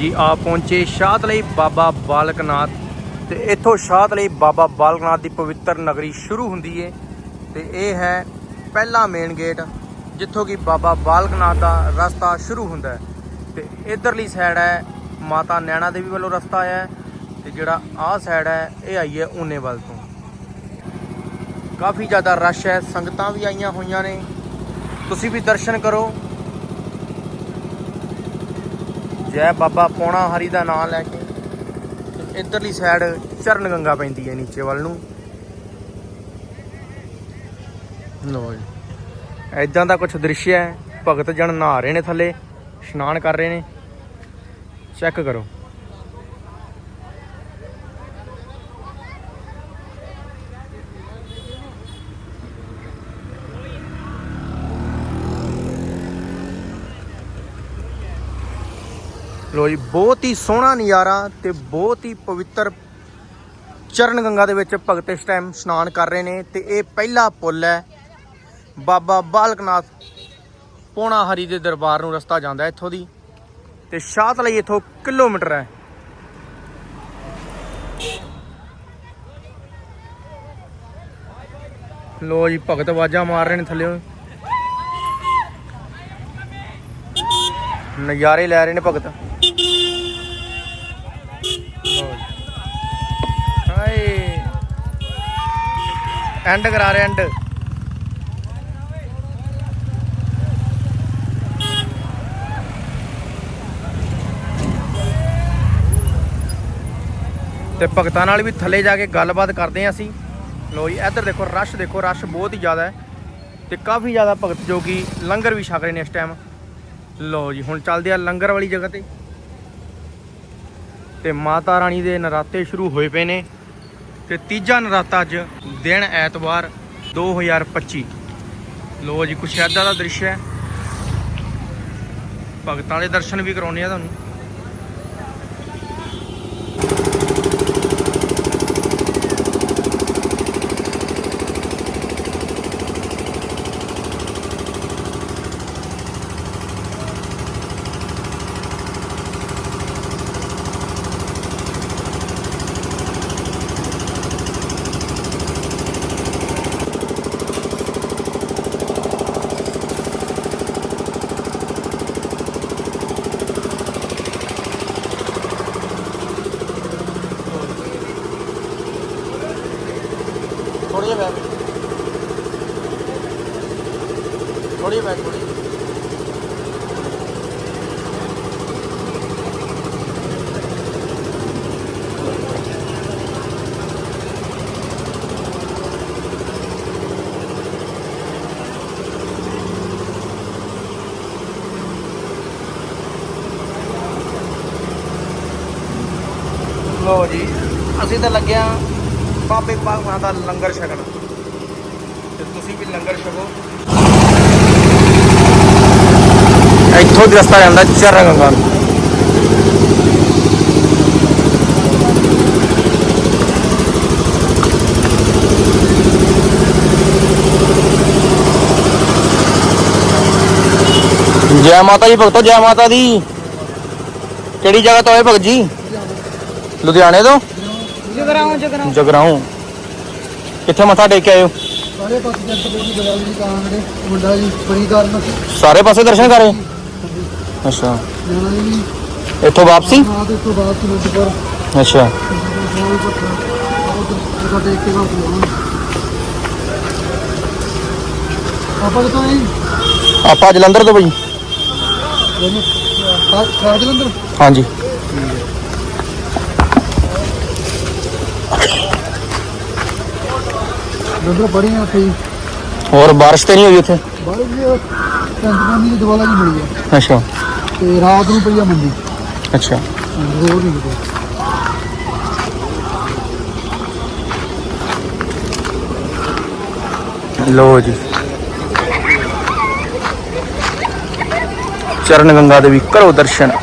ਜੀ ਆ ਪਹੁੰਚੇ ਸ਼ਾਹਤ ਲਈ ਬਾਬਾ ਬਾਲਕਨਾਥ। ਤੇ ਇੱਥੋਂ ਸ਼ਾਹਤ ਲਈ ਬਾਬਾ ਬਾਲਕਨਾਥ ਦੀ ਪਵਿੱਤਰ ਨਗਰੀ ਸ਼ੁਰੂ ਹੁੰਦੀ ਏ। ਤੇ ਇਹ ਹੈ ਪਹਿਲਾ ਮੇਨ ਗੇਟ ਜਿੱਥੋਂ ਕਿ ਬਾਬਾ ਬਾਲਕਨਾਥ ਦਾ ਰਸਤਾ ਸ਼ੁਰੂ ਹੁੰਦਾ ਹੈ। ਤੇ ਇਧਰਲੀ ਸਾਈਡ ਹੈ, ਮਾਤਾ ਨੈਣਾ ਦੇਵੀ ਵੱਲੋਂ ਰਸਤਾ ਆਇਆ ਹੈ। ਤੇ ਜਿਹੜਾ ਆਹ ਸਾਈਡ ਹੈ, ਇਹ ਆਈ ਹੈ ਊਨੇਵਾਲ ਤੋਂ। ਕਾਫੀ ਜ਼ਿਆਦਾ ਰਸ਼ ਹੈ, ਸੰਗਤਾਂ ਵੀ ਆਈਆਂ ਹੋਈਆਂ ਨੇ। ਤੁਸੀਂ ਵੀ ਦਰਸ਼ਨ ਕਰੋ। ਜੈ ਬਾਬਾ ਪੌਣਾ ਹਰੀ ਦਾ ਨਾਮ ਲੈ ਕੇ। ਤੇ ਇਧਰਲੀ ਸਾਈਡ ਚਰਨ ਗੰਗਾ ਪੈਂਦੀ ਹੈ ਨੀਚੇ ਵੱਲ ਨੂੰ। ਲੋ ਜੀ। ਐਦਾਂ ਦਾ ਕੁਝ ਦ੍ਰਿਸ਼ ਹੈ। ਭਗਤ ਜਨ ਨਹਾ ਰਹੇ ਨੇ ਥੱਲੇ, ਇਸ਼ਨਾਨ ਕਰ ਰਹੇ ਨੇ। ਚੈੱਕ ਕਰੋ। ਲੋ ਜੀ, ਬਹੁਤ ਹੀ ਸੋਹਣਾ ਨਜ਼ਾਰਾ ਤੇ ਬਹੁਤ ਹੀ ਪਵਿੱਤਰ ਚਰਨ ਗੰਗਾ ਦੇ ਵਿੱਚ ਭਗਤ ਇਸ ਟਾਈਮ ਇਸ਼ਨਾਨ ਕਰ ਰਹੇ ਨੇ ਤੇ ਇਹ ਪਹਿਲਾ ਪੁੱਲ ਹੈ। ਬਾਬਾ ਬਾਲਕਨਾਥ ਪੋਣਾ ਹਰੀ ਦੇ ਦਰਬਾਰ ਨੂੰ ਰਸਤਾ ਜਾਂਦਾ ਇੱਥੋਂ ਦੀ ਤੇ ਸ਼ਾਹਤ ਲਈ ਇੱਥੋਂ ਕਿਲੋਮੀਟਰ ਹੈ। ਲੋ ਜੀ, ਭਗਤ ਆਵਾਜ਼ਾਂ ਮਾਰ ਰਹੇ ਨੇ ਥੱਲੇ ਨਜ਼ਾਰੇ ਲੈ ਰਹੇ ਨੇ ਭਗਤ। ਐਂਡ ਕਰਾ ਰਹੇ ਐਂਡ ਤੇ ਭਗਤਾਂ ਨਾਲ ਵੀ ਥੱਲੇ ਜਾ ਕੇ ਗੱਲਬਾਤ ਕਰਦੇ ਹਾਂ ਅਸੀਂ। ਲੋ ਜੀ, ਇੱਧਰ ਦੇਖੋ, ਰਸ਼ ਦੇਖੋ, ਰਸ਼ ਬਹੁਤ ਹੀ ਜ਼ਿਆਦਾ ਹੈ ਤੇ ਕਾਫੀ ਜ਼ਿਆਦਾ ਭਗਤ ਜੋ ਕਿ ਲੰਗਰ ਵੀ ਛਕ ਰਹੇ ਨੇ ਇਸ ਟਾਈਮ ਲੋ ਜੀ, ਹੁਣ ਚੱਲਦੇ ਆ ਲੰਗਰ ਵਾਲੀ ਜਗ੍ਹਾ ਤੇ। ਤੇ ਮਾਤਾ ਰਾਣੀ ਦੇ ਨਰਾਤੇ ਸ਼ੁਰੂ ਹੋਏ ਪਏ ਨੇ। ਤੇ ਤੀਜਾ ਨਰਾਤਾ ਅੱਜ ਦਿਨ ਐਤਵਾਰ 2025 ਲੋ ਜੀ, ਕੁਛ ਏਦਾਂ ਦਾ ਦ੍ਰਿਸ਼ ਹੈ। ਭਗਤਾਂ ਦੇ ਦਰਸ਼ਨ ਵੀ ਕਰਾਉਣੇ ਆ ਤੁਹਾਨੂੰ। ਥੋੜੀ ਬੈਕ ਥੋੜੀ ਬੈਕ ਥੋੜੀ ਲੋ ਜੀ ਅਸੀਂ ਤਾਂ ਲੱਗਿਆ ਬਾਬੇ ਬਾਬਾ ਦਾ ਲੰਗਰ ਛਕਣ। ਤੇ ਤੁਸੀਂ ਵੀ ਲੰਗਰ ਛਕੋ। ਇੱਥੋਂ ਦੀ ਰਸਤਾ ਜਾਂਦਾ ਚਰਨ ਨੂੰ। ਜੈ ਮਾਤਾ ਜੀ ਭਗਤੋ, ਜੈ ਮਾਤਾ ਦੀ। ਕਿਹੜੀ ਜਗ੍ਹਾ ਤੋਂ ਆਏ ਭਗਤ ਜੀ? ਲੁਧਿਆਣੇ ਤੋਂ? ਜਗਰਾਉਂ ਜਗਰਾਉਂ। ਜਗਰਾਉਂ। ਕਿੱਥੇ ਮੱਥਾ ਟੇਕ ਕੇ ਹੋ? ਸਾਰੇ ਪਾਸੇ ਜਨਤ ਬੋਲੀ ਬਦਲ ਜੀ ਕਾਂਗੜੇ ਮੁੰਡਾ ਜੀ ਬੜੀ ਕਾਰਨ ਸਾਰੇ ਪਾਸੇ ਦਰਸ਼ਨ ਕਰੇ ਅੱਛਾ। ਜਾਣਾ ਜੀ। ਇੱਥੋਂ ਵਾਪਸੀ? ਹਾਂ ਤੇ ਉਸ ਤੋਂ ਬਾਅਦ ਕਿਲੋਟ ਪਰ ਅੱਛਾ ਆਪਾਂ ਕਿਥੋਂ ਆਏ ਆਪਾਂ ਜਲੰਧਰ ਤੋਂ ਬਈ। ਜਲੰਧਰ? ਹਾਂਜੀ। ਜਲੰਧਰ ਬੜੀ ਆ ਉੱਥੇ ਹੋਰ ਬਾਰਿਸ਼ ਤੇ ਨਹੀਂ ਹੋਈ ਉੱਥੇ? ਬਾਹਰ ਜੀ ਚੰਦਪਾਨੀ ਦੀ ਦਵਾਲਾ ਜੀ ਮਿਲੀ ਆ। ਅੱਛਾ। ਤੇ ਰਾਤ ਨੂੰ ਪਈ ਆ ਮੰਡੀ। ਅੱਛਾ। ਰੋਜ਼ ਨਹੀਂ ਕਿਤੇ। ਲੋ ਜੀ। ਚਰਨ ਗੰਗਾ ਦੇ ਵੀ ਕਰੋ ਦਰਸ਼ਨ ਉਹ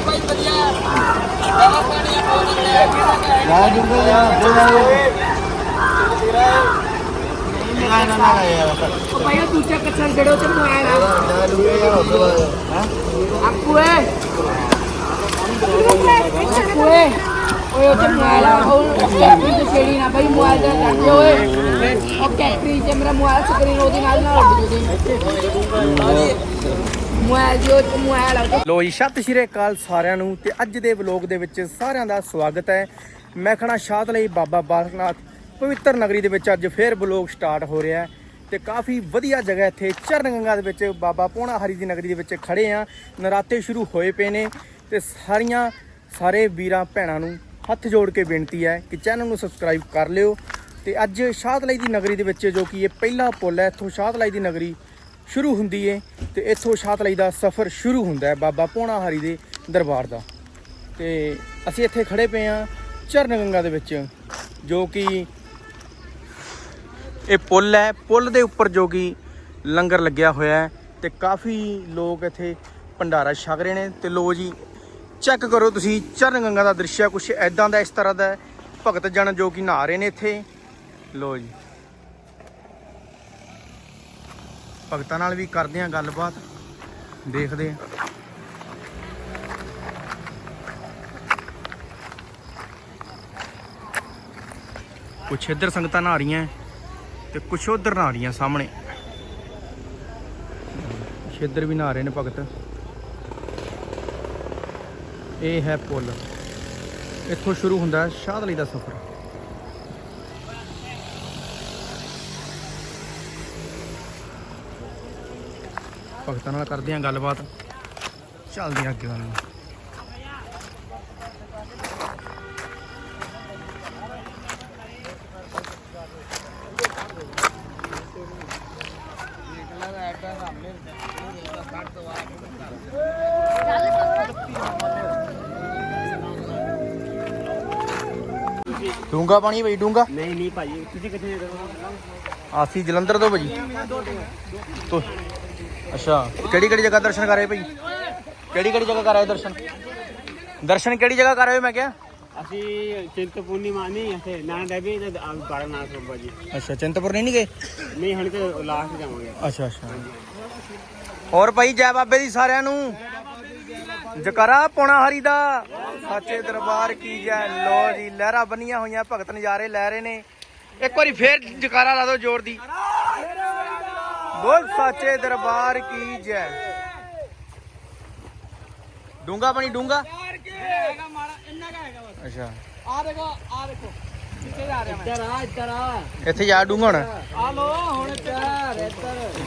ਭਾਈ ਉਹ ਦੂਜਾ ਕੱਛਾ ਜਿਹੜੇ ਉੱਤੇ ਮੋਬਾਈਲ ਆ ਆਪੂ ਏ ਆਪੂ ਏ ਓਏ ਉੱਤੇ ਮੋਬਾਈਲ ਆ ਉਹ ਕੈਪਰੀ ਤੇ ਛੇੜੀ ਨਾ ਭਾਈ ਮੋਬਾਈਲ ਦਾ ਕੱਢ ਓਏ ਉਹ ਕੈਪਰੀ ਤੇ ਮੇਰਾ ਮੋਬਾਈਲ ਸਕਰੀਨ ਉਹਦੇ ਨਾਲ ਨਾ ਉੱਡ ਜੂਗੀ ਮੋਬਾਈਲ ਜੋ ਮੋਬਾਈਲ ਲੋ ਜੀ ਸਤਿ ਸ਼੍ਰੀ ਅਕਾਲ ਸਾਰਿਆਂ ਨੂੰ ਤੇ ਅੱਜ ਦੇ ਵਲੋਗ ਦੇ ਵਿੱਚ ਸਾਰਿਆਂ ਦਾ ਸਵਾਗਤ ਹੈ। ਮੈਂ ਖਣਾ ਸ਼ਾਦ ਲਈ ਬਾਬਾ ਬਾਲਕਨਾਥ, ਪਵਿੱਤਰ ਨਗਰੀ ਦੇ ਵਿੱਚ ਅੱਜ ਫੇਰ ਵਲੋਗ ਸਟਾਰਟ ਹੋ ਰਿਹਾ ਹੈ ਤੇ ਕਾਫੀ ਵਧੀਆ ਜਗ੍ਹਾ ਇੱਥੇ ਚਰਨ ਗੰਗਾ ਦੇ ਵਿੱਚ ਬਾਬਾ ਪੋਣਾ ਹਰੀ ਦੀ ਨਗਰੀ ਦੇ ਵਿੱਚ ਖੜੇ ਆ ਨਰਾਤੇ ਸ਼ੁਰੂ ਹੋਏ ਪਏ ਨੇ ਤੇ ਸਾਰੀਆਂ ਸਾਰੇ ਵੀਰਾਂ ਭੈਣਾਂ ਨੂੰ ਹੱਥ ਜੋੜ ਕੇ ਬੇਨਤੀ ਹੈ ਕਿ ਚੈਨਲ ਨੂੰ ਸਬਸਕ੍ਰਾਈਬ ਕਰ ਲਿਓ ਤੇ ਅੱਜ ਸ਼ਾਹਤਲਾਈ ਦੀ ਨਗਰੀ ਦੇ ਵਿੱਚ ਜੋ ਕਿ ਇਹ ਪਹਿਲਾ ਪੁਲ ਹੈ, ਇੱਥੋਂ ਸ਼ਾਹਤਲਾਈ ਦੀ ਨਗਰੀ ਸ਼ੁਰੂ ਹੁੰਦੀ ਏ ਤੇ ਇੱਥੋਂ ਸ਼ਾਦਲਾਈ ਦਾ ਸਫ਼ਰ ਸ਼ੁਰੂ ਹੁੰਦਾ ਹੈ ਬਾਬਾ ਪੋਣਾ ਹਰੀ ਦੇ ਦਰਬਾਰ ਦਾ। ਤੇ ਅਸੀਂ ਇੱਥੇ ਖੜੇ ਪਏ ਆ ਚਰਨ ਗੰਗਾ ਦੇ ਵਿੱਚ, ਜੋ ਕਿ ਇਹ ਪੁੱਲ ਹੈ। ਪੁੱਲ ਦੇ ਉੱਪਰ ਜੋ ਕਿ ਲੰਗਰ ਲੱਗਿਆ ਹੋਇਆ ਹੈ ਤੇ ਕਾਫੀ ਲੋਕ ਇੱਥੇ ਭੰਡਾਰਾ ਛਕ ਰਹੇ ਨੇ ਤੇ ਲੋ ਜੀ ਚੈੱਕ ਕਰੋ ਤੁਸੀਂ ਚਰਨ ਗੰਗਾ ਦਾ ਦ੍ਰਿਸ਼ ਕੁਝ ਐਦਾਂ ਦਾ ਇਸ ਤਰ੍ਹਾਂ ਦਾ ਭਗਤ ਜਨ ਜੋ ਕਿ ਨਹਾ ਰਹੇ ਨੇ ਇੱਥੇ। ਲੋ ਜੀ। ਭਗਤਾਂ ਨਾਲ ਵੀ ਕਰਦੇ ਆ ਗੱਲਬਾਤ। ਦੇਖਦੇ ਆ ਕੁਛ ਇੱਧਰ ਸੰਗਤਾਂ ਨਹਾ ਰਹੀਆਂ ਤੇ ਕੁਛ ਉਧਰ ਨਹਾ ਰਹੀਆਂ ਸਾਹਮਣੇ। ਕੁਛ ਇੱਧਰ ਵੀ ਨਹਾ ਰਹੇ ਨੇ ਭਗਤ। ਇਹ ਹੈ ਪੁੱਲ। ਇੱਥੋਂ ਸ਼ੁਰੂ ਹੁੰਦਾ ਸ਼ਾਹਦਲੀ ਦਾ ਸਫ਼ਰ। ਭਗਤਾਂ ਨਾਲ ਕਰਦੇ ਆਂ ਗੱਲਬਾਤ। ਚੱਲਦੇ ਆਂ ਅੱਗੇ ਵੱਲ। ਨੂੰ ਡੂੰਗਾ ਪਾਣੀ ਭਾਈ ਡੂੰਗਾ ਨਹੀਂ ਨਹੀਂ ਭਾਜੀ ਤੁਸੀਂ ਕਿੱਥੇ ਅਸੀਂ ਜਲੰਧਰ ਤੋਂ ਭਾਜੀ। ਤੋਂ ਅੱਛਾ ਕਿਹੜੀ ਕਿਹੜੀ ਜਗ੍ਹਾ ਦਰਸ਼ਨ ਕਰ ਰਹੇ ਭਾਈ? ਕਿਹੜੀ ਕਿਹੜੀ ਜਗ੍ਹਾ ਕਰ ਰਹੇ ਦਰਸ਼ਨ? ਦਰਸ਼ਨ ਕਿਹੜੀ ਜਗ੍ਹਾ ਕਰ ਰਹੇ ਹੋ ਮੈਂ ਕਿਹਾ? ਅਸੀਂ ਚਿੰਤਪੂਰਨੀ ਮਾਨੀ ਇੱਥੇ ਨਾਨ ਦੇਵੀ ਤੇ ਬਾਰਨਾਥ ਬਾਬਾ ਜੀ ਅੱਛਾ ਚਿੰਤਪੁਰ ਨਹੀਂ ਗਏ? ਨਹੀਂ ਹੁਣ ਤੇ ਲਾਸਟ ਜਾਵਾਂਗੇ। ਅੱਛਾ ਅੱਛਾ। ਹੋਰ ਭਾਈ ਜੈ ਬਾਬੇ ਦੀ ਸਾਰਿਆਂ ਨੂੰ। ਜਕਰਾ ਪੋਣਾ ਹਰੀ ਦਾ। ਸੱਚੇ ਦਰਬਾਰ ਕੀ ਜੈ। ਲੋ ਜੀ, ਲਹਿਰਾ ਬੰਨੀਆਂ ਹੋਈਆਂ, ਭਗਤ ਨਜ਼ਾਰੇ ਲੈ ਰਹੇ ਨੇ। ਇੱਕ ਵਾਰੀ ਫੇਰ ਜਕਾਰਾ ਲਾ ਦਿਓ ਜ਼ੋਰ ਦੀ। ਬੋਲ, ਸੱਚੇ ਦਰਬਾਰ ਕੀ ਜੈ। ਡੂੰਗਾ ਪਾਣੀ ਡੂੰਗਾ ਹੈਗਾ ਮਾੜਾ ਇੰਨਾ ਕਾ ਹੈਗਾ ਬਸ ਅੱਛਾ ਆ ਦੇਖੋ ਆ। ਦੇਖੋ ਕਿੱਥੇ ਜਾ ਰਿਹਾ ਮੈਂ ਇੱਧਰ ਆ ਇੱਧਰ ਆ। ਇੱਥੇ ਜਾ ਡੂੰਗਾ ਹੁਣ ਆ ਲੋ ਹੁਣ ਇੱਧਰ। ਇੱਧਰ ਆ ਲੋ ਵੀਰੇ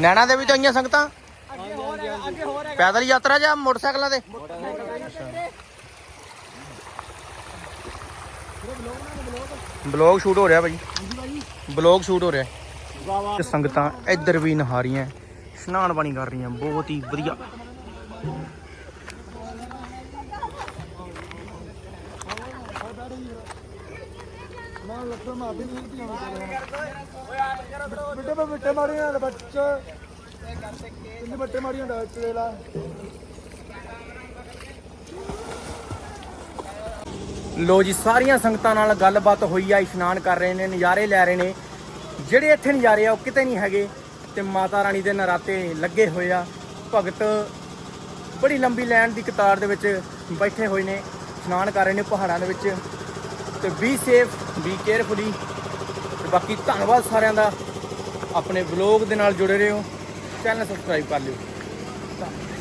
ਨੈਣਾ ਦੇ ਵੀ ਤਾਂ ਆਈਆਂ ਸੰਗਤਾਂ? ਪੈਦਲ ਯਾਤਰਾ ਜਾਂ ਮੋਟਰਸਾਈਕਲਾਂ ਤੇ? ਬਲੌਗ ਸ਼ੂਟ ਹੋ ਰਿਹਾ ਭਾਈ ਬਲੌਗ ਸ਼ੂਟ ਹੋ ਰਿਹਾ। ਤੇ ਸੰਗਤਾਂ ਇੱਧਰ ਵੀ ਨਹਾ ਰਹੀਆਂ ਇਸ਼ਨਾਨ ਪਾਣੀ ਕਰ ਰਹੀਆਂ ਬਹੁਤ ਹੀ ਵਧੀਆ। ਮੈਂ ਲੱਤਾਂ ਮਾਰਦੀ ਨਹੀਂ ਧੀਆਂ ਬਿੱਟੇ ਬੇ ਬਿੱਟੇ ਮਾਰੀਆਂ ਲੈ ਕਿੰਨੇ ਬੱਟੇ ਮਾਰੀਆਂ ਡਾਕਟਰ ਦੇ ਲਾ ਲੋ ਜੀ, ਸਾਰੀਆਂ ਸੰਗਤਾਂ ਨਾਲ ਗੱਲਬਾਤ ਹੋਈ ਆ, ਇਸ਼ਨਾਨ ਕਰ ਰਹੇ ਨੇ, ਨਜ਼ਾਰੇ ਲੈ ਰਹੇ ਨੇ। ਜਿਹੜੇ ਇੱਥੇ ਨਜ਼ਾਰੇ ਆ, ਉਹ ਕਿਤੇ ਨਹੀਂ ਹੈਗੇ ਤੇ ਮਾਤਾ ਰਾਣੀ ਦੇ ਨਰਾਤੇ ਲੱਗੇ ਹੋਏ ਆ। ਭਗਤ ਬੜੀ ਲੰਬੀ ਲਾਈਨ ਦੀ ਕਤਾਰ ਦੇ ਵਿੱਚ ਬੈਠੇ ਹੋਏ ਨੇ, ਇਸ਼ਨਾਨ ਕਰ ਰਹੇ ਨੇ ਪਹਾੜਾਂ ਦੇ ਵਿੱਚ। ਤੇ ਬੀ ਸੇਫ ਬੀ ਕੇਅਰਫੁਲੀ ਬਾਕੀ ਧੰਨਵਾਦ ਸਾਰਿਆਂ ਦਾ। ਆਪਣੇ ਵਲੌਗ ਦੇ ਨਾਲ ਜੁੜੇ ਰਹੋ। ਚੈਨਲ ਸਬਸਕ੍ਰਾਈਬ ਕਰ ਲਿਓ। ਧੰਨਵਾਦ।